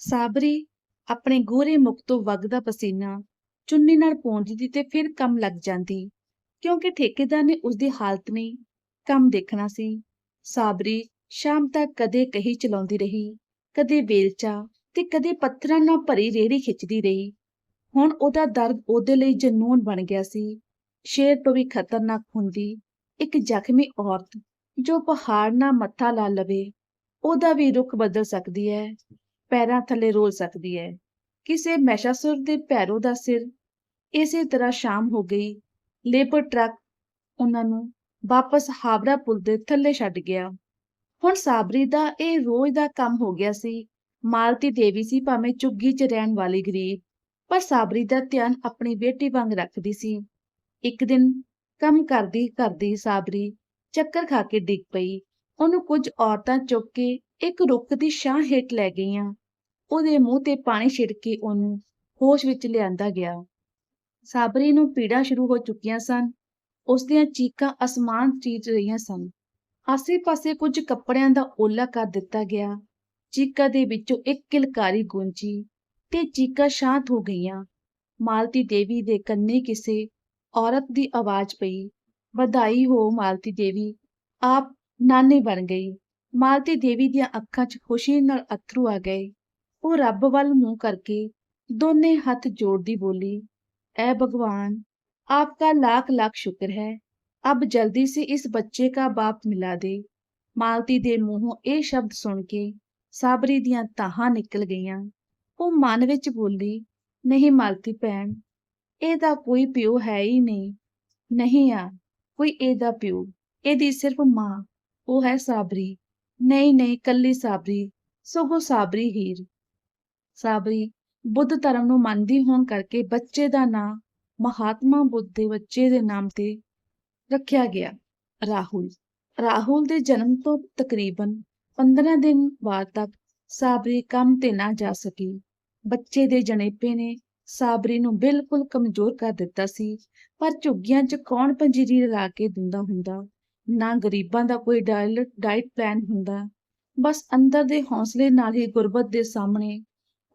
ਸਾਬਰੀ ਆਪਣੇ ਗੋਰੇ ਮੁਖ ਤੋਂ ਵਗਦਾ ਪਸੀਨਾ ਚੁੰਨੀ ਨਾਲ ਪੂੰਝਦੀ ਤੇ ਫਿਰ ਕੰਮ ਲੱਗ ਜਾਂਦੀ, ਕਿਉਂਕਿ ਠੇਕੇਦਾਰ ਨੇ ਉਸਦੀ ਹਾਲਤ ਨਹੀਂ, ਕੰਮ ਦੇਖਣਾ ਸੀ। ਸਾਬਰੀ ਸ਼ਾਮ ਤੱਕ ਕਦੇ ਕਹੀ ਚਲਾਉਂਦੀ ਰਹੀ, ਕਦੇ ਵੇਲਚਾ ਤੇ ਕਦੇ ਪੱਥਰਾਂ ਨਾਲ ਭਰੀ ਰੇਹੜੀ ਖਿੱਚਦੀ ਰਹੀ। ਹੁਣ ਉਹਦਾ ਦਰਦ ਉਹਦੇ ਲਈ ਜਨੂਨ ਬਣ ਗਿਆ ਸੀ। ਸ਼ੇਰ ਤੋਂ ਵੀ ਖਤਰਨਾਕ ਹੁੰਦੀ ਇੱਕ ਜ਼ਖਮੀ ਔਰਤ ਜੋ ਪਹਾੜ ਨਾਲ ਮੱਥਾ ਲਾ ਲਵੇ, ਉਹਦਾ ਵੀ ਰੁਖ ਬਦਲ ਸਕਦੀ ਹੈ। ਪੈਰਾਂ ਥੱਲੇ ਰੋਲ ਸਕਦੀ ਹੈ ਕਿਸੇ ਮੈਸ਼ਾਸੁਰ ਦੇ ਪੈਰੋ ਦਾ ਸਿਰ ਇਸੇ ਤਰ੍ਹਾਂ ਸ਼ਾਮ ਹੋ ਗਈ। ਲੇਬਰ ਟਰੱਕ ਉਹਨਾਂ ਨੂੰ ਵਾਪਸ ਹਾਵਰਾ ਪੁਲ ਦੇ ਥੱਲੇ ਛੱਡ ਗਿਆ। ਹੁਣ ਸਾਬਰੀ ਦਾ ਇਹ ਰੋਜ਼ ਦਾ ਕੰਮ ਹੋ ਗਿਆ ਸੀ। ਮਾਲਤੀ ਦੇਵੀ ਸੀ ਭਾਵੇਂ ਝੁੱਗੀ 'ਚ ਰਹਿਣ ਵਾਲੀ ਗਰੀਬ, ਪਰ ਸਾਬਰੀ ਦਾ ਧਿਆਨ ਆਪਣੀ ਬੇਟੀ ਵਾਂਗ ਰੱਖਦੀ ਸੀ। ਇੱਕ ਦਿਨ ਕੰਮ ਕਰਦੀ ਕਰਦੀ ਸਾਬਰੀ ਚੱਕਰ ਖਾ ਕੇ ਡਿੱਗ ਪਈ। ਉਹਨੂੰ ਕੁਝ ਔਰਤਾਂ ਚੁੱਕ ਕੇ ਇੱਕ ਰੁੱਖ ਦੀ ਛਾਂ ਹੇਠ ਲੈ ਗਈਆਂ। ਉਹਦੇ ਮੂੰਹ ਤੇ ਪਾਣੀ ਛਿੜਕ ਕੇ ਉਹਨੂੰ ਹੋਸ਼ ਵਿੱਚ ਲਿਆਂਦਾ ਗਿਆ। ਸਾਬਰੀ ਨੂੰ ਪੀੜਾਂ ਸ਼ੁਰੂ ਹੋ ਚੁੱਕੀਆਂ ਸਨ। ਉਸ ਦੀਆਂ ਚੀਕਾਂ ਅਸਮਾਨ ਚੀਰ ਰਹੀਆਂ ਸਨ। ਆਸੇ-ਪਾਸੇ ਕੁਝ ਕੱਪੜਿਆਂ ਦਾ ਓਲਾ ਕਰ ਦਿੱਤਾ ਗਿਆ। ਚੀਕਾਂ ਦੇ ਵਿੱਚੋਂ ਇੱਕ ਕਿਲਕਾਰੀ ਗੂੰਜੀ ਤੇ ਚੀਕਾਂ ਸ਼ਾਂਤ ਹੋ ਗਈਆਂ। ਮਾਲਤੀ ਦੇਵੀ ਦੇ ਕੰਨੇ ਕਿਸੇ ਔਰਤ ਦੀ ਆਵਾਜ਼ ਪਈ। ਵਧਾਈ ਹੋ ਮਾਲਤੀ ਦੇਵੀ, ਆਪ ਨਾਨੀ ਬਣ ਗਈ। ਮਾਲਤੀ ਦੇਵੀ ਦੀਆਂ ਅੱਖਾਂ 'ਚ ਖੁਸ਼ੀ ਨਾਲ ਅਥਰੂ ਆ ਗਏ। ਉਹ ਰੱਬ ਵੱਲ ਮੂੰਹ ਕਰਕੇ ਦੋਨੇ ਹੱਥ ਜੋੜਦੀ ਬੋਲੀ, ਐ ਭਗਵਾਨ आपका ਲੱਖ ਲੱਖ ਸ਼ੁਕਰ ਹੈ अब ਜਲਦੀ से ਇਸ ਬੱਚੇ ਕਾ ਬਾਪ ਮਿਲਾ ਦੇ। ਮਾਲਤੀ ਦੇ ਮੂੰਹੋਂ ਇਹ ਸ਼ਬਦ ਸੁਣ ਕੇ ਸਾਬਰੀ ਦੀਆਂ ਤਾਹਾਂ ਨਿਕਲ ਗਈਆਂ। ਉਹ ਮਨ ਵਿੱਚ ਬੋਲੀ, ਨਹੀਂ ਮਾਲਤੀ ਭੈਣ, ਇਹਦਾ ਕੋਈ ਪਿਓ ਹੈ ਹੀ ਨਹੀਂ। ਨਹੀਂ ਆ, ਕੋਈ ਇਹਦਾ ਪਿਓ, ਇਹਦੀ ਸਿਰਫ ਮਾਂ, ਉਹ ਹੈ ਸਾਬਰੀ। ਨਹੀਂ ਨਹੀਂ, ਕੱਲੀ ਸਾਬਰੀ, ਸਗੋਂ ਸਾਬਰੀ ਹੀਰ। ਸਾਬਰੀ ਬੁੱਧ ਧਰਮ ਨੂੰ ਮੰਨਦੀ ਹੋਣ ਕਰਕੇ ਬੱਚੇ ਦਾ ਨਾਂ ਮਹਾਤਮਾ ਬੁੱਧ ਦੇ ਬੱਚੇ ਦੇ ਨਾਮ ਤੇ ਰੱਖਿਆ ਗਿਆ, ਰਾਹੁਲ। ਰਾਹੁਲ ਦੇ ਜਨਮ ਤੋਂ ਤਕਰੀਬਨ 15 ਦਿਨ ਬਾਅਦ ਤੱਕ ਸਾਬਰੀ ਕੰਮ ਤੇ ਨਾ ਜਾ ਸਕੀ। ਬੱਚੇ ਦੇ ਜਣੇਪੇ ਨੇ ਸਾਬਰੀ ਨੂੰ ਬਿਲਕੁਲ ਕਮਜ਼ੋਰ ਕਰ ਦਿੱਤਾ ਸੀ, ਪਰ ਝੁੱਗੀਆਂ 'ਚ ਕੌਣ ਪੰਜੀਰੀ ਲਗਾ ਕੇ ਦਿੰਦਾ ਹੁੰਦਾ? ਨਾ ਗਰੀਬਾਂ ਦਾ ਕੋਈ ਡਾਇਟ ਡਾਈਟ ਪਲਾਨ ਹੁੰਦਾ। ਬਸ ਅੰਦਰ ਦੇ ਹੌਸਲੇ ਨਾਲ ਹੀ ਗੁਰਬਤ ਦੇ ਸਾਹਮਣੇ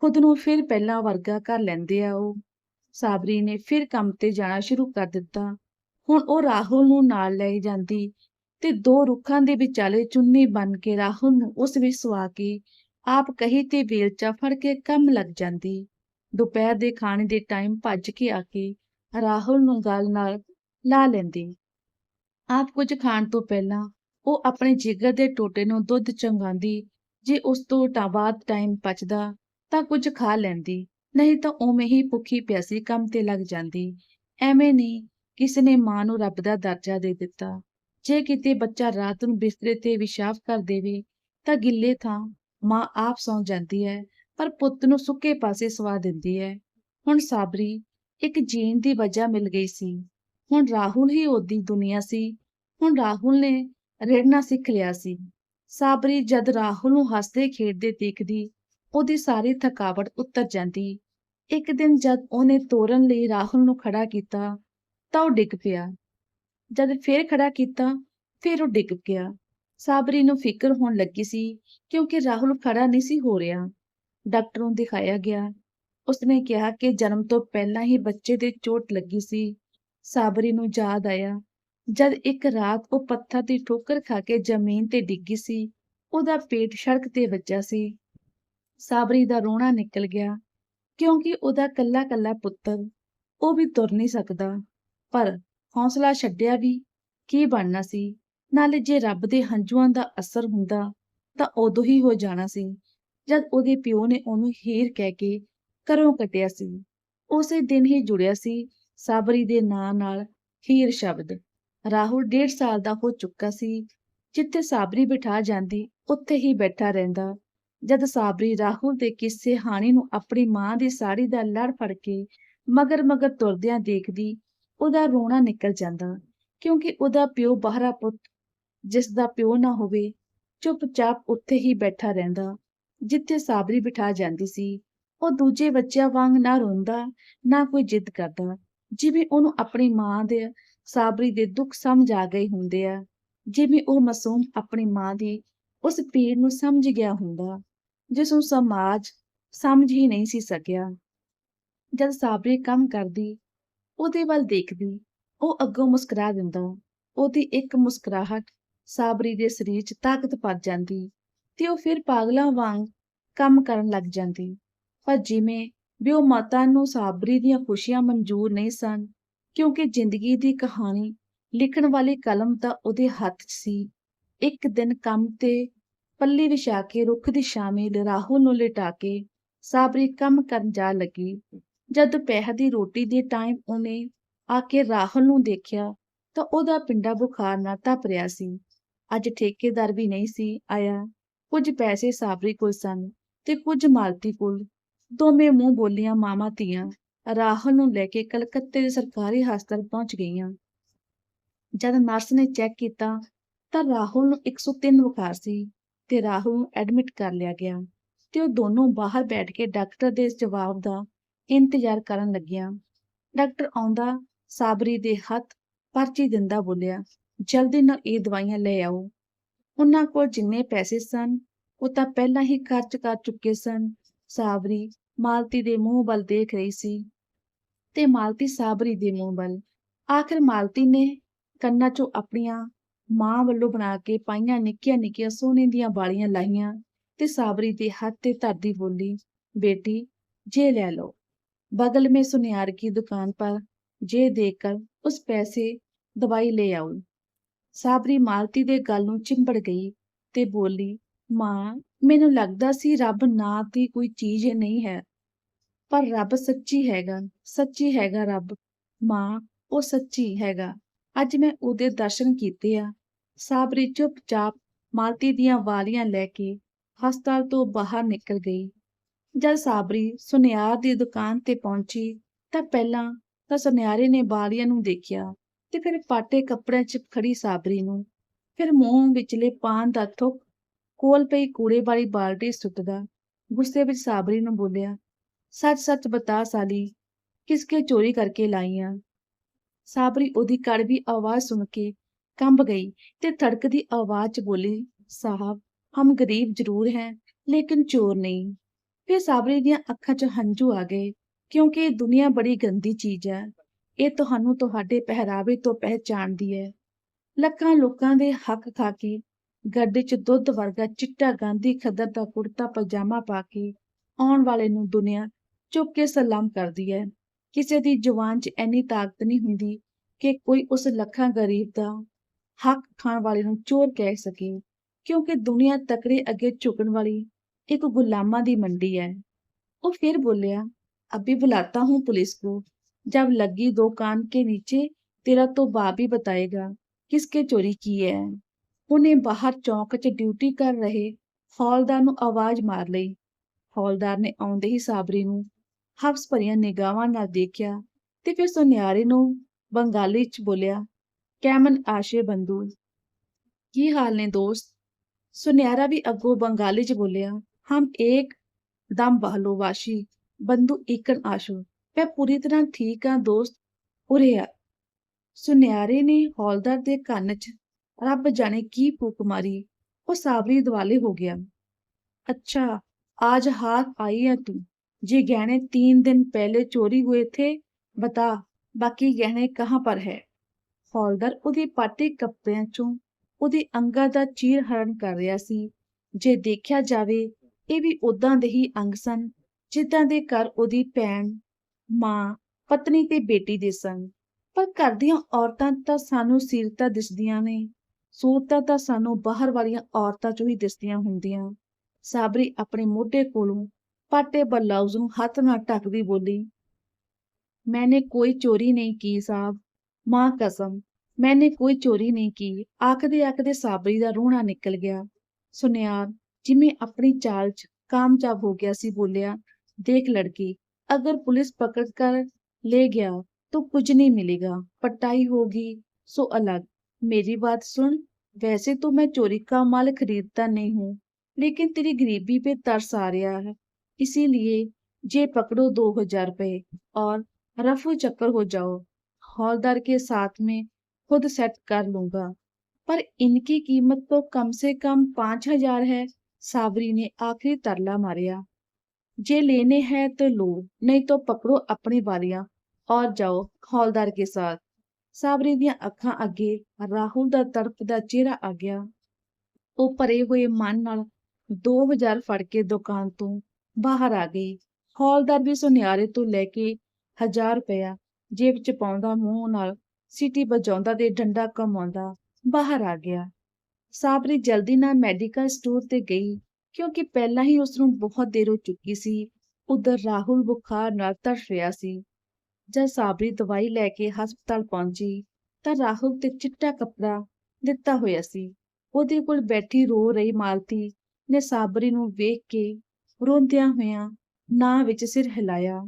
ਖੁਦ ਨੂੰ ਫਿਰ ਪਹਿਲਾਂ ਵਰਗਾ ਕਰ ਲੈਂਦੇ ਆ ਉਹ। ਸਾਬਰੀ ਨੇ ਫਿਰ ਕੰਮ ਤੇ ਜਾਣਾ ਸ਼ੁਰੂ ਕਰ ਦਿੱਤਾ। ਹੁਣ ਉਹ ਰਾਹੁਲ ਨੂੰ ਨਾਲ ਲੈ ਜਾਂਦੀ ਤੇ ਦੋ ਰੁੱਖਾਂ ਦੇ ਵਿਚਾਲੇ ਚੁੰਨੀ ਬਨ ਕੇ ਰਾਹੁਲ ਨੂੰ ਉਸ ਵਿੱਚ ਸਵਾ ਕੇ ਆਪ ਕਹੀ ਤੇ ਵੇਲਚਾ ਫੜ ਕੇ ਕੰਮ ਲੱਗ ਜਾਂਦੀ। ਦੁਪਹਿਰ ਦੇ ਖਾਣੇ ਦੇ ਟਾਈਮ ਭੱਜ ਕੇ ਆ ਕੇ ਰਾਹੁਲ ਨੂੰ ਗੱਲ ਨਾਲ ਲਾ ਲੈਂਦੀ। ਆਪ ਕੁਝ ਖਾਣ ਤੋਂ ਪਹਿਲਾਂ ਉਹ ਆਪਣੇ ਜਿਗਰ ਦੇ ਟੋਟੇ ਨੂੰ ਦੁੱਧ ਚੰਗਾਂਦੀ ਜੇ ਉਸ ਤੋਂ ਬਾਅਦ ਟਾਈਮ ਬਚਦਾ ਤਾਂ ਕੁਝ ਖਾ ਲੈਂਦੀ, ਨਹੀਂ ਤਾਂ ਉਵੇਂ ਹੀ ਭੁੱਖੀ ਪਿਆਸੀ ਕੰਮ ਤੇ ਲੱਗ ਜਾਂਦੀ। ਐਵੇਂ ਨਹੀਂ, ਕਿਸ ਨੇ ਮਾਂ ਨੂੰ ਰੱਬ ਦਾ ਦਰਜਾ ਦੇ ਦਿੱਤਾ। ਜੇ ਕਿਤੇ ਬੱਚਾ ਰਾਤ ਨੂੰ ਬਿਸਤਰੇ ਤੇ ਵਿਸ਼ਾਫ ਕਰ ਦੇਵੇ, ਤਾਂ ਗਿੱਲੇ ਥਾਂ ਮਾਂ ਆਪ ਸੌਂ ਜਾਂਦੀ ਹੈ, ਪਰ ਪੁੱਤ ਨੂੰ ਸੁੱਕੇ ਪਾਸੇ ਸਵਾ ਦਿੰਦੀ ਹੈ। ਹੁਣ ਸਾਬਰੀ ਇੱਕ ਜੀਣ ਦੀ ਵਜ੍ਹਾ ਮਿਲ ਗਈ ਸੀ। ਹੁਣ ਰਾਹੁਲ ਹੀ ਉਹਦੀ ਦੁਨੀਆ ਸੀ। ਹੁਣ ਰਾਹੁਲ ਨੇ ਰੇੜਨਾ ਸਿੱਖ ਲਿਆ ਸੀ। ਸਾਬਰੀ ਜਦ ਰਾਹੁਲ ਨੂੰ ਹੱਸਦੇ ਖੇਡਦੇ ਦੇਖਦੀ ਉਹਦੀ ਸਾਰੀ ਥਕਾਵਟ ਉਤਰ ਜਾਂਦੀ। ਇੱਕ ਦਿਨ ਜਦ ਉਹਨੇ ਤੋਰਨ ਲਈ ਰਾਹੁਲ ਨੂੰ ਖੜਾ ਕੀਤਾ, ਤਾਂ ਉਹ ਡਿੱਗ ਪਿਆ। ਜਦ ਫੇਰ ਖੜਾ ਕੀਤਾ, ਫਿਰ ਉਹ ਡਿੱਗ ਗਿਆ ਸਾਬਰੀ ਨੂੰ ਫਿਕਰ ਹੋਣ ਲੱਗੀ ਸੀ, ਕਿਉਂਕਿ ਰਾਹੁਲ ਖੜਾ ਨਹੀਂ ਸੀ ਹੋ ਰਿਹਾ। ਡਾਕਟਰ ਨੂੰ ਦਿਖਾਇਆ ਗਿਆ। ਉਸਨੇ ਕਿਹਾ ਕਿ ਜਨਮ ਤੋਂ ਪਹਿਲਾਂ ਹੀ ਬੱਚੇ ਦੇ ਚੋਟ ਲੱਗੀ ਸੀ। ਸਾਬਰੀ ਨੂੰ ਯਾਦ ਆਇਆ। ਜਦ ਇੱਕ ਰਾਤ ਉਹ ਪੱਥਰ ਦੀ ਠੋਕਰ ਖਾ ਕੇ ਜ਼ਮੀਨ ਤੇ ਡਿੱਗੀ ਸੀ, ਉਹਦਾ ਪੇਟ ਸੜਕ ਤੇ ਵੱਜਾ ਸੀ। ਸਾਬਰੀ ਦਾ ਰੋਣਾ ਨਿਕਲ ਗਿਆ, ਕਿਉਂਕਿ ਉਹਦਾ ਕੱਲਾ-ਕੱਲਾ ਪੁੱਤਰ ਉਹ ਵੀ ਤੁਰ ਨਹੀਂ ਸਕਦਾ। ਪਰ ਹੌਸਲਾ ਛੱਡਿਆ ਵੀ ਕੀ ਬਣਨਾ ਸੀ? ਨਾਲੇ ਜੇ ਰੱਬ ਦੇ ਹੰਝੂਆਂ ਦਾ ਅਸਰ ਹੁੰਦਾ ਤਾਂ ਉਦੋਂ ਹੀ ਹੋ ਜਾਣਾ ਸੀ, ਜਦ ਉਹਦੇ ਪਿਓ ਨੇ ਉਹਨੂੰ ਹੀਰ ਕਹਿ ਕੇ ਘਰੋਂ ਕੱਟਿਆ ਸੀ। ਉਸੇ ਦਿਨ ਹੀ ਜੁੜਿਆ ਸੀ ਸਾਬਰੀ ਦੇ ਨਾਂ ਨਾਲ ਹੀਰ ਸ਼ਬਦ। ਰਾਹੁਲ ਡੇਢ ਸਾਲ ਦਾ ਹੋ ਚੁੱਕਾ ਸੀ, ਜਿੱਥੇ ਸਾਬਰੀ ਬਿਠਾ ਜਾਂਦੀ ਉੱਥੇ ਹੀ ਬੈਠਾ ਰਹਿੰਦਾ। ਜਦ ਸਾਬਰੀ ਰਾਹੁਲ ਦੇ ਕਿਸੇ ਹਾਣੀ ਨੂੰ ਆਪਣੀ ਮਾਂ ਦੀ ਸਾੜੀ ਦਾ ਲੜ ਫੜ ਕੇ ਮਗਰ ਮਗਰ ਤੁਰਦਿਆਂ ਦੇਖਦੀ, ਉਹਦਾ ਰੋਣਾ ਨਿਕਲ ਜਾਂਦਾ, ਕਿਉਂਕਿ ਉਹਦਾ ਪਿਓ ਬਾਹਰਾ ਪੁੱਤ, ਜਿਸ ਦਾ ਪਿਓ ਨਾ ਹੋਵੇ, ਚੁੱਪਚਾਪ ਉੱਥੇ ਹੀ ਬੈਠਾ ਰਹਿੰਦਾ, ਜਿੱਥੇ ਸਾਬਰੀ ਬਿਠਾ ਜਾਂਦੀ ਸੀ। ਉਹ ਦੂਜੇ ਬੱਚਿਆਂ ਵਾਂਗ ਨਾ ਰੋਂਦਾ, ਨਾ ਕੋਈ ਜਿੱਦ ਕਰਦਾ, ਜਿਵੇਂ ਉਹਨੂੰ ਆਪਣੀ ਮਾਂ ਦੇ ਸਾਬਰੀ ਦੇ ਦੁੱਖ ਸਮਝ ਆ ਗਏ ਹੁੰਦੇ ਆ, ਜਿਵੇਂ ਉਹ ਮਾਸੂਮ ਆਪਣੀ ਮਾਂ ਦੀ ਉਸ ਪੀੜ ਨੂੰ ਸਮਝ ਗਿਆ ਹੁੰਦਾ। ਜਿਸ ਨੂੰ ਸਮਾਜ ਸਮਝ ਹੀ ਨਹੀਂ ਸੀ ਸਕਿਆ। ਜਦ ਸਾਬਰੀ ਕੰਮ ਕਰਦੀ, ਉਹਦੇ ਵੱਲ ਦੇਖਦੀ, ਉਹ ਅੱਗੋਂ ਮੁਸਕਰਾ ਦਿੰਦਾ। ਉਹਦੀ ਇੱਕ ਮੁਸਕਰਾਹਟ ਸਾਬਰੀ ਦੇ ਸਰੀਰ 'ਚ ਤਾਕਤ ਪਾ ਜਾਂਦੀ ਤੇ ਉਹ ਫਿਰ ਪਾਗਲਾਂ ਵਾਂਗ ਕੰਮ ਕਰਨ ਲੱਗ ਜਾਂਦੀ। ਪਰ ਜਿਵੇਂ ਵੀ ਉਹ ਮਾਤਾ ਨੂੰ ਸਾਬਰੀ ਦੀਆਂ ਖੁਸ਼ੀਆਂ ਮਨਜ਼ੂਰ ਨਹੀਂ ਸਨ, ਕਿਉਂਕਿ ਜ਼ਿੰਦਗੀ ਦੀ ਕਹਾਣੀ ਲਿਖਣ ਵਾਲੀ ਕਲਮ ਤਾਂ ਉਹਦੇ ਹੱਥ 'ਚ ਸੀ। ਇੱਕ ਦਿਨ ਕੰਮ ਤੇ ਪੱਲੀ ਵਿਛਾ ਕੇ ਰੁੱਖ ਦੀ ਛਾਵੇਂ ਰਾਹੁਲ ਨੂੰ ਲਿਟਾ ਕੇ ਸਾਬਰੀ ਕੰਮ ਕਰਨ ਜਾ ਲੱਗੀ। ਜਦ ਦੁਪਹਿਰ ਦੀ ਰੋਟੀ ਦੇ ਟਾਈਮ ਉਹਨੇ ਆ ਕੇ ਰਾਹੁਲ ਨੂੰ ਦੇਖਿਆ ਤਾਂ ਉਹਦਾ ਪਿੰਡਾ ਬੁਖਾਰ ਨਾਲ ਤਪ ਰਿਹਾ ਸੀ। ਅੱਜ ਠੇਕੇਦਾਰ ਵੀ ਨਹੀਂ ਸੀ ਆਇਆ। ਕੁਝ ਪੈਸੇ ਸਾਬਰੀ ਕੋਲ ਸਨ ਤੇ ਕੁਝ ਮਾਲਤੀ ਕੋਲ। ਦੋਵੇਂ ਮੂੰਹ ਬੋਲੀਆਂ ਮਾਮਾ ਧੀਆਂ ਰਾਹੁਲ ਨੂੰ ਲੈ ਕੇ ਕਲਕੱਤੇ ਦੇ ਸਰਕਾਰੀ ਹਸਪਤਾਲ ਪਹੁੰਚ ਗਈਆਂ। ਜਦ ਨਰਸ ਨੇ ਚੈੱਕ ਕੀਤਾ ਤਾਂ ਰਾਹੁਲ ਨੂੰ 103 ਬੁਖਾਰ ਸੀ। ਤੇ ਰਾਹੁਲ ਨੂੰ ਐਡਮਿਟ ਕਰ ਲਿਆ ਗਿਆ ਤੇ ਉਹ ਦੋਨੋਂ ਬਾਹਰ ਬੈਠ ਕੇ ਡਾਕਟਰ ਦੇ ਜਵਾਬ ਦਾ ਇੰਤਜ਼ਾਰ ਕਰਨ ਲੱਗਿਆ। ਡਾਕਟਰ ਆਉਂਦਾ, ਸਾਬਰੀ ਦੇ ਹੱਥ ਪਰਚੀ ਦਿੰਦਾ ਬੋਲਿਆ, ਜਲਦੀ ਨਾਲ ਇਹ ਦਵਾਈਆਂ ਲੈ ਆਓ। ਉਹਨਾਂ ਕੋਲ ਜਿੰਨੇ ਪੈਸੇ ਸਨ, ਉਹ ਤਾਂ ਪਹਿਲਾਂ ਹੀ ਖਰਚ ਕਰ ਚੁੱਕੇ ਸਨ। ਸਾਬਰੀ ਮਾਲਤੀ ਦੇ ਮੂੰਹ ਵੱਲ ਦੇਖ ਰਹੀ ਸੀ ਤੇ ਮਾਲਤੀ ਸਾਬਰੀ ਦੇ ਮੂੰਹ ਵੱਲ। ਆਖਿਰ ਮਾਲਤੀ ਨੇ ਕੰਨਾਂ 'ਚੋਂ ਆਪਣੀਆਂ ਮਾਂ ਵੱਲੋਂ ਬਣਾ ਕੇ ਪਾਈਆਂ ਨਿੱਕੀਆਂ ਨਿੱਕੀਆਂ ਸੋਨੇ ਦੀਆਂ ਬਾਲੀਆਂ ਲਾਈਆਂ ਤੇ ਸਾਬਰੀ ਦੇ ਹੱਥ ਤੇ ਧਰਦੀ ਬੋਲੀ ਬੇਟੀ ਜੇ ਲੈ ਲਓ बगल में सुनियार की दुकान पर जे देकर उस पैसे दवाई ले आऊं ਸਾਬਰੀ ਮਾਲਤੀ ਦੇ ਗੱਲ ਨੂੰ ਚਿੰਬੜ ਗਈ ਤੇ ਬੋਲੀ ਮਾਂ ਮੈਨੂੰ ਲੱਗਦਾ ਸੀ ਰੱਬ ਨਾਂ ਦੀ ਕੋਈ ਚੀਜ਼ ਨਹੀਂ ਹੈ ਪਰ ਰੱਬ ਸੱਚੀ ਹੈਗਾ ਸੱਚੀ ਹੈਗਾ ਰੱਬ ਮਾਂ ਉਹ ਸੱਚੀ ਹੈਗਾ ਅੱਜ ਮੈਂ ਉਹਦੇ ਦਰਸ਼ਨ ਕੀਤੇ ਆ। ਸਾਬਰੀ ਚੁੱਪਚਾਪ ਮਾਲਤੀ ਦੀਆਂ ਵਾਲੀਆਂ ਲੈ ਕੇ ਹਸਪਤਾਲ ਤੋਂ ਬਾਹਰ ਨਿਕਲ ਗਈ। ਜਦ ਸਾਬਰੀ ਸੁਨਿਆਰ ਦੀ ਦੁਕਾਨ ਤੇ ਪਹੁੰਚੀ ਤਾਂ ਪਹਿਲਾਂ ਤਾਂ ਸੁਨਿਆਰੇ ਨੇ ਵਾਲੀਆਂ ਨੂੰ ਦੇਖਿਆ ਤੇ ਫਿਰ ਪਾਟੇ ਕੱਪੜਿਆਂ 'ਚ ਖੜੀ ਸਾਬਰੀ ਨੂੰ। ਫਿਰ ਮੂੰਹ ਵਿਚਲੇ ਪਾਨ ਦਾ ਥੁੱਕ ਕੋਲ ਪਈ ਕੂੜੇ ਵਾਲੀ ਬਾਲਟੀ ਸੁੱਟਦਾ ਗੁੱਸੇ ਵਿੱਚ ਸਾਬਰੀ ਨੂੰ ਬੋਲਿਆ ਸੱਚ ਸੱਚ ਬਤਾ ਸਾਲੀ ਕਿਸਕੇ ਚੋਰੀ ਕਰਕੇ ਲਾਈਆਂ ਸਾਬਰੀ ਉਹਦੀ ਕੜਵੀ ਆਵਾਜ਼ ਸੁਣ ਕੇ ਕੰਬ ਗਈ ਤੇ ਧੜਕਦੀ ਆਵਾਜ਼ 'ਚ ਬੋਲੀ, ਸਾਹਿਬ, ਹਮ ਗਰੀਬ ਜ਼ਰੂਰ ਹੈ, ਲੇਕਿਨ ਚੋਰ ਨਹੀਂ। ਫਿਰ ਸਾਬਰੀ ਦੀਆਂ ਅੱਖਾਂ 'ਚ ਹੰਝੂ ਆ ਗਏ, ਕਿਉਂਕਿ ਇਹ ਦੁਨੀਆ ਬੜੀ ਗੰਦੀ ਚੀਜ਼ ਹੈ। ਇਹ ਤੁਹਾਨੂੰ ਤੁਹਾਡੇ ਪਹਿਰਾਵੇ ਤੋਂ ਪਹਿਚਾਣਦੀ ਹੈ। ਲੱਖਾਂ ਲੋਕਾਂ ਦੇ ਹੱਕ ਖਾ ਕੇ ਗੱਡੇ 'ਚ ਦੁੱਧ ਵਰਗਾ ਚਿੱਟਾ ਗਾਂਧੀ ਖੱਦਰ ਦਾ ਕੁੜਤਾ ਪਜਾਮਾ ਪਾ ਕੇ ਆਉਣ ਵਾਲੇ ਨੂੰ ਦੁਨੀਆ ਚੁੱਪ ਕੇ ਸਲਾਮ ਕਰਦੀ ਹੈ। ਕਿਸੇ ਦੀ ਜ਼ੁਬਾਨ 'ਚ ਐਨੀ ਤਾਕਤ ਨਹੀਂ ਹੁੰਦੀ ਕਿ ਕੋਈ ਉਸ ਲੱਖਾਂ ਗਰੀਬ ਦਾ ਹੱਕ ਖਾਣ ਵਾਲੇ ਨੂੰ ਚੋਰ ਕਹਿ ਸਕੇ ਕਿਉਂਕਿ ਦੁਨੀਆ ਤਕੜੇ ਅੱਗੇ ਝੁਕਣ ਵਾਲੀ एक गुलामा दी मंडी है वो फिर बोलिया अभी बुलाता हूँ पुलिस को जब लगी दो कान के नीचे तेरा तो बाप ही बताएगा किसके चोरी की है उन्हें बाहर चौक च ड्यूटी कर रहे हौलदार ਨੂੰ ਆਵਾਜ਼ ਮਾਰ ਲਈ ਹੌਲਦਾਰ ਨੇ ਆਉਂਦੇ ਹੀ ਸਾਬਰੀ ਨੂੰ ਹਫਸ ਭਰੀਆਂ ਨਿਗਾਹਾਂ ਨਾਲ ਦੇਖਿਆ ਤੇ ਫਿਰ ਸੁਨਿਆਰੇ ਨੂੰ ਬੰਗਾਲੀ ਚ ਬੋਲਿਆ ਕੈਮਨ ਆਸ਼ੇ ਬੰਦੂ ਕੀ ਹਾਲ ਨੇ ਦੋਸਤ ਸੁਨਿਆਰਾ ਵੀ ਅੱਗੋਂ ਬੰਗਾਲੀ ਚ ਬੋਲਿਆ हम एक दम बहलोवाशी बंधु एकन आशु मैं पूरी तरह ठीक हाँ दोस्त उरे आ ਸੁਨਿਆਰੇ ਨੇ ਹੌਲਦਾਰ ਦੇ ਕੰਨ 'ਚ ਰੱਬ ਜਾਣੇ ਕੀ ਫੂਕ ਮਾਰੀ ਉਹ ਸਾਬਰੀ ਦਿਵਾਲੇ ਹੋ ਗਿਆ अच्छा आज हाथ आई है तू जे गहने तीन दिन पहले चोरी हुए थे बता बाकी गहने कहाँ पर है ਹੌਲਦਾਰ ਉਹਦੇ ਪਾਟੇ ਕੱਪੜਿਆਂ ਚੋਂ ਉਹਦੇ ਅੰਗਾਂ ਦਾ ਚੀਰ ਹਰਨ ਕਰ ਰਿਹਾ ਸੀ ਜੇ ਦੇਖਿਆ ਜਾਵੇ ਇਹ ਵੀ ਉਦਾਂ ਦੇ ਹੀ ਅੰਗ ਸਨ ਜਿੱਦਾਂ ਦੇ ਘਰ ਉਹਦੀ ਭੈਣ ਮਾਂ ਪਤਨੀ ਤੇ ਬੇਟੀ ਦੇ ਸਨ ਪਰ ਘਰ ਦੀਆਂ ਔਰਤਾਂ ਤਾਂ ਸਾਨੂੰ ਸੀਰਤਾਂ ਦਿਸਦੀਆਂ ਨੇ ਸੂਰਤਾਂ ਤਾਂ ਸਾਨੂੰ ਬਾਹਰ ਵਾਲੀਆਂ ਔਰਤਾਂ ਚੋਂ ਹੀ ਦਿਸਦੀਆਂ ਹੁੰਦੀਆਂ ਸਾਬਰੀ ਆਪਣੇ ਮੋਢੇ ਕੋਲੋਂ ਪਾਟੇ ਬਲਾਉਜ਼ ਨੂੰ ਹੱਥ ਨਾਲ ਢੱਕਦੀ ਬੋਲੀ मैंने कोई चोरी नहीं की साहब ਮਾਂ ਕਸਮ ਮੈਨੇ ਕੋਈ ਚੋਰੀ ਨਹੀਂ ਕੀ ਆਖਦੇ ਆਖਦੇ ਸਾਬਰੀ ਦਾ ਰੋਣਾ ਨਿਕਲ ਗਿਆ ਸੁਨਿਆਰ ਜਿਵੇਂ ਆਪਣੀ ਚਾਲ 'ਚ ਕਾਮਯਾਬ ਹੋ ਗਿਆ ਸੀ ਬੋਲਿਆ ਦੇਖ ਲੜਕੀ ਅਗਰ ਪੁਲਿਸ ਪਕੜ ਕਰ ले गया तो कुछ नहीं मिलेगा पटाई होगी सो अलग मेरी बात सुन वैसे तो मैं चोरी का माल खरीदता नहीं हूँ लेकिन तेरी गरीबी पे तरस आ रहा है इसीलिए जे पकड़ो दो हजार रुपए और रफू चक्कर हो जाओ हौलदार के साथ में खुद सेट कर लूंगा पर इनकी कीमत तो कम से कम पांच हजार है साबरी ने आखिरी तरला मारिया जे लेने हैं तो लो नहीं तो पकड़ो अपनी बारियां और जाओ हौलदार के साथ ਸਾਬਰੀ ਦੀਆਂ ਅੱਖਾਂ ਅੱਗੇ ਰਾਹੁਲ ਦਾ ਤੜਪਦਾ ਚਿਹਰਾ ਆ ਗਿਆ ਉਹ ਭਰੇ ਹੋਏ ਮਨ ਨਾਲ ਦੋ ਹਜ਼ਾਰ ਫੜ ਕੇ ਦੁਕਾਨ ਤੋਂ ਬਾਹਰ ਆ ਗਈ। ਹੌਲਦਾਰ ਵੀ ਸੁਨਿਆਰੇ ਤੋਂ ਲੈ ਕੇ ਹਜ਼ਾਰ ਰੁਪਇਆ ਜੇਬ ਚ ਪਾਉਂਦਾ ਮੂੰਹ ਨਾਲ ਸੀਟੀ ਵਜਾਉਂਦਾ ਤੇ ਡੰਡਾ ਕਮਾਉਂਦਾ ਬਾਹਰ ਆ ਗਿਆ। ਸਾਬਰੀ ਜਲਦੀ ਨਾਲ ਮੈਡੀਕਲ ਸਟੋਰ ਤੇ ਗਈ ਕਿਉਂਕਿ ਪਹਿਲਾਂ ਹੀ ਉਸ ਨੂੰ ਬਹੁਤ ਦੇਰ ਹੋ ਚੁੱਕੀ ਸੀ। ਉਧਰ ਰਾਹੁਲ ਬੁਖਾਰ ਨਾਲ ਤੜਫ ਰਿਹਾ ਸੀ। ਜਦ ਸਾਬਰੀ ਦਵਾਈ ਲੈ ਕੇ ਹਸਪਤਾਲ ਪਹੁੰਚੀ ਤਾਂ ਰਾਹੁਲ ਤੇ ਚਿੱਟਾ ਕੱਪੜਾ ਦਿੱਤਾ ਹੋਇਆ ਸੀ। ਉਹਦੇ ਕੋਲ ਬੈਠੀ ਰੋ ਰਹੀ ਮਾਲਤੀ ਨੇ ਸਾਬਰੀ ਨੂੰ ਵੇਖ ਕੇ ਰੋਂਦਿਆਂ ਹੋਇਆਂ ਨਾ ਵਿੱਚ ਸਿਰ ਹਿਲਾਇਆ।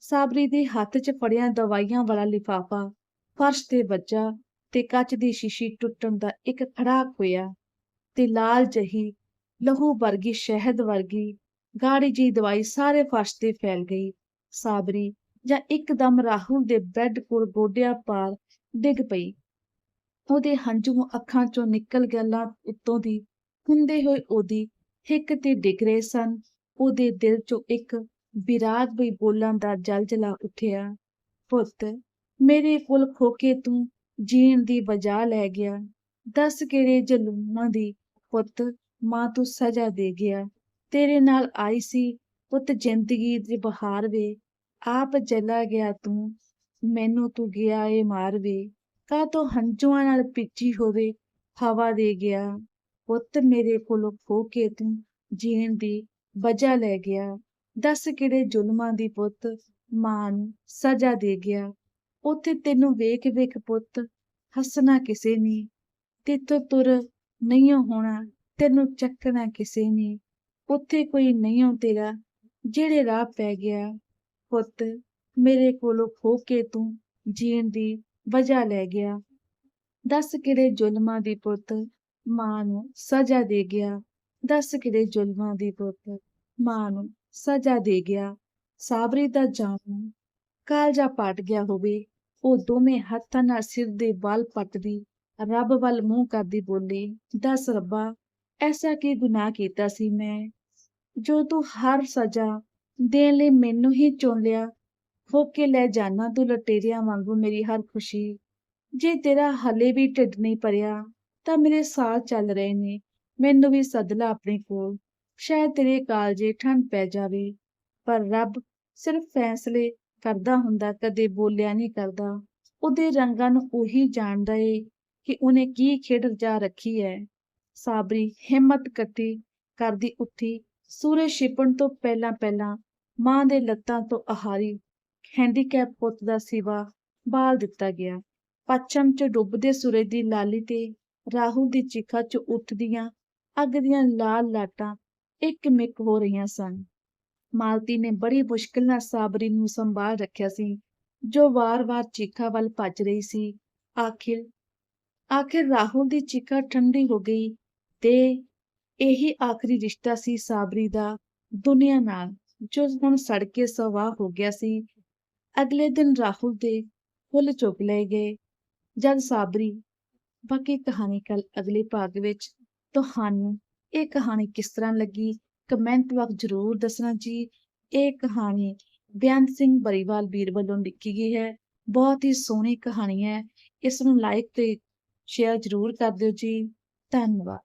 ਸਾਬਰੀ ਦੇ ਹੱਥ 'ਚ ਫੜਿਆ ਦਵਾਈਆਂ ਵਾਲਾ ਲਿਫਾਫਾ, ਫਰਸ਼ ਤੇ ਵੱਜਾ ਤੇ ਕੱਚ ਦੀ ਸ਼ੀਸ਼ੀ ਟੁੱਟਣ ਦਾ ਇੱਕ ਖੜਾਕ ਹੋਇਆ ਤੇ ਲਾਲ ਜਹੀ ਲਹੂ ਵਰਗੀ ਸ਼ਹਿਦ ਵਰਗੀ ਗਾੜੀ ਜੀ ਦਵਾਈ ਸਾਰੇ ਫਰਸ਼ ਤੇ ਫੈਲ ਗਈ। ਸਾਬਰੀ ਜਾਂ ਇੱਕਦਮ ਰਾਹੁਲ ਦੇ ਬੈੱਡ ਕੋਲ ਗੋਡਿਆਂ ਪਾਰ ਡਿੱਗ ਪਈ। ਉਹਦੇ ਹੰਝੂ ਅੱਖਾਂ ਚੋਂ ਨਿਕਲ ਗੱਲਾਂ ਉੱਤੋਂ ਦੀ ਹੁੰਦੇ ਹੋਏ ਉਹਦੀ ਹਿੱਕ ਤੇ ਡਿੱਗ ਰਹੇ ਸਨ। ਉਹਦੇ ਦਿਲ ਚੋਂ ਇੱਕ ਵਿਰਾਗ ਵੀ ਬੋਲਾਂ ਦਾ ਜਲਜਲਾ ਉੱਠਿਆ, ਪੁੱਤ, ਮੇਰੇ ਕੋਲ ਖੋ ਕੇ ਤੂੰ ਜੀਣ ਦੀ ਵਜ੍ਹਾ ਲੈ ਗਿਆ। ਦੱਸ ਕਿਹੜੇ ਜ਼ੁਲਮਾਂ ਦੀ ਪੁੱਤ ਮਾਂ ਤੂੰ ਸਜ਼ਾ ਦੇ ਗਿਆ। ਤੇਰੇ ਨਾਲ ਆਈ ਸੀ ਪੁੱਤ ਜ਼ਿੰਦਗੀ ਦੀ ਬਹਾਰ ਵੇ। ਆਪ ਜਲਾ ਗਿਆ ਤੂੰ, ਮੈਨੂੰ ਤੂੰ ਗਿਆ ਏ ਮਾਰ ਵੇ। ਕਾ ਤੋ ਹੰਝੂਆਂ ਨਾਲ ਪਿੱਛੀ ਹੋਵੇ, ਹਵਾ ਦੇ ਗਿਆ। ਪੁੱਤ ਮੇਰੇ ਕੋਲੋਂ ਖੋ ਕੇ ਤੂੰ ਜੀਣ ਦੀ ਵਜ੍ਹਾ ਲੈ ਗਿਆ। ਦੱਸ ਕਿਹੜੇ ਜ਼ੁਲਮਾਂ ਦੀ ਪੁੱਤ ਮਾਂ ਨੂੰ ਸਜ਼ਾ ਦੇ ਗਿਆ। ਉੱਥੇ ਤੈਨੂੰ ਵੇਖ ਵੇਖ ਪੁੱਤ ਹੱਸਣਾ ਕਿਸੇ ਨੇ, ਤੇਤੋਂ ਤੁਰ ਨਹੀਂ ਹੋਣਾ, ਤੈਨੂੰ ਚੱਕਣਾ ਕਿਸੇ ਨੇ। ਉੱਥੇ ਕੋਈ ਨਹੀਂ ਤੇਰਾ, ਜਿਹੜੇ ਰਾਹ ਪੈ ਗਿਆ। ਪੁੱਤ, ਮੇਰੇ ਕੋਲੋਂ ਖੋ ਕੇ ਤੂੰ ਜੀਣ ਦੀ ਵਜ੍ਹਾ ਲੈ ਗਿਆ। ਦੱਸ ਕਿਹੜੇ ਜ਼ੁਲਮਾਂ ਦੀ ਪੁੱਤ ਮਾਂ ਨੂੰ ਸਜ਼ਾ ਦੇ ਗਿਆ। ਦੱਸ ਕਿਲੇ ਜ਼ੁਲਮਾਂ ਦੀ ਪੁੱਤ ਮਾਂ ਨੂੰ ਸਜ਼ਾ ਦੇ ਗਿਆ, ਸਾਬਰੀ ਦਾ ਜਾਮੂ ਕਾਲਜਾ ਪਟ ਗਿਆ ਹੋਵੇ, ਉਹ ਦੋਵੇਂ ਹੱਥਾਂ ਨਾਲ ਸਿਰ ਦੇ ਵਾਲ ਪੱਟਦੀ, ਰੱਬ ਵੱਲ ਮੂੰਹ ਕਰਦੀ ਬੋਲੀ, ਦੱਸ ਰੱਬਾ, ਐਸਾ ਕੀ ਗੁਨਾਹ ਕੀਤਾ ਸੀ ਮੈਂ? ਜੋ ਤੂੰ ਹਰ ਸਜ਼ਾ ਦੇਣ ਲਈ ਮੈਨੂੰ ਹੀ ਚੁਣ ਲਿਆ, ਹੋ ਕੇ ਲੈ ਜਾਣਾ ਤੂੰ ਲਟੇਰਿਆਂ ਵਾਂਗੂ ਮੇਰੀ ਹਰ ਖੁਸ਼ੀ। ਜੇ ਤੇਰਾ ਹਲੇ ਵੀ ਢਿੱਡ ਨਹੀਂ ਭਰਿਆ, ਤਾਂ ਮੇਰੇ ਸਾਹ ਚੱਲ ਰਹੇ ਨੇ ਮੈਨੂੰ ਵੀ ਸਦਲਾ ਆਪਣੇ ਕੋਲ। ਸ਼ਾਇਦ ਤੇਰੇ ਕਾਲਜੇ ਠੰਡ ਪੈ ਜਾਵੇ, ਪਰ ਰੱਬ ਸਿਰਫ ਫੈਸਲੇ ਕਰਦਾ ਹੁੰਦਾ, ਕਦੇ ਬੋਲਿਆ ਨਹੀਂ ਕਰਦਾ। ਉਹਦੇ ਰੰਗਾਂ ਨੂੰ ਉਹੀ ਜਾਣਦਾ ਏ ਕਿ ਉਹਨੇ ਕੀ ਖੇਡ ਜਾ ਰੱਖੀ ਹੈ। ਸਾਬਰੀ ਹਿੰਮਤ ਕੱਟੀ ਕਰਦੀ ਉੱਠੀ, ਸੂਰਜ ਛਿਪਣ ਤੋਂ ਪਹਿਲਾਂ ਪਹਿਲਾਂ ਮਾਂ ਦੇ ਲੱਤਾਂ ਤੋਂ ਆਹਾਰੀ ਹੈਂਡੀਕੈਪ ਪੁੱਤ ਦਾ ਸਿਵਾ ਬਾਲ ਦਿੱਤਾ ਗਿਆ। ਪੱਛਮ 'ਚ ਡੁੱਬਦੇ ਸੂਰਜ ਦੀ ਲਾਲੀ ਤੇ ਰਾਹੁਲ ਦੀ ਚਿਖਾ 'ਚ ਉੱਠਦੀਆਂ ਅੱਗ ਦੀਆਂ ਲਾਲ ਲਾਟਾਂ ਇੱਕ ਮਿੱਕ ਹੋ ਰਹੀਆਂ ਸਨ। ਮਾਲਤੀ ਨੇ ਬੜੀ ਮੁਸ਼ਕਿਲ ਨਾਲ ਸਾਬਰੀ ਨੂੰ ਸੰਭਾਲ ਰੱਖਿਆ ਸੀ, ਜੋ ਵਾਰ-ਵਾਰ ਚੀਖਾ ਵੱਲ ਭੱਜ ਰਹੀ ਸੀ। ਆਖਿਰ ਆਖਿਰ ਰਾਹੁਲ ਦੀ ਚਿਖਾ ਠੰਡੀ ਹੋ ਗਈ ਤੇ ਇਹੀ ਆਖਰੀ ਰਿਸ਼ਤਾ ਸੀ ਸਾਬਰੀ ਦਾ ਦੁਨੀਆ ਨਾਲ, ਜੋ ਹੁਣ ਸੜ ਕੇ ਸਵਾਹ ਹੋ ਗਿਆ ਸੀ। ਅਗਲੇ ਦਿਨ ਰਾਹੁਲ ਦੇ ਫੁੱਲ ਚੁੱਕ ਲਏ ਗਏ। ਜਦ ਸਾਬਰੀ, ਬਾਕੀ ਕਹਾਣੀ ਕੱਲ ਅਗਲੇ ਭਾਗ ਵਿੱਚ ਤੁਹਾਨੂੰ ਇਹ ਕਹਾਣੀ ਕਿਸ ਤਰ੍ਹਾਂ ਲੱਗੀ? ਕਮੈਂਟ ਬਾਕਸ ਜ਼ਰੂਰ ਦੱਸਣਾ ਜੀ। ਇਹ ਕਹਾਣੀ ਬਿਆਨ ਸਿੰਘ ਬਰੀਵਾਲ ਵੀਰ ਵੱਲੋਂ ਲਿਖੀ ਗਈ ਹੈ। ਬਹੁਤ ਹੀ ਸੋਹਣੀ ਕਹਾਣੀ ਹੈ। ਇਸ ਨੂੰ ਲਾਈਕ ਤੇ ਸ਼ੇਅਰ ਜ਼ਰੂਰ ਕਰ ਦਿਓ ਜੀ। ਧੰਨਵਾਦ।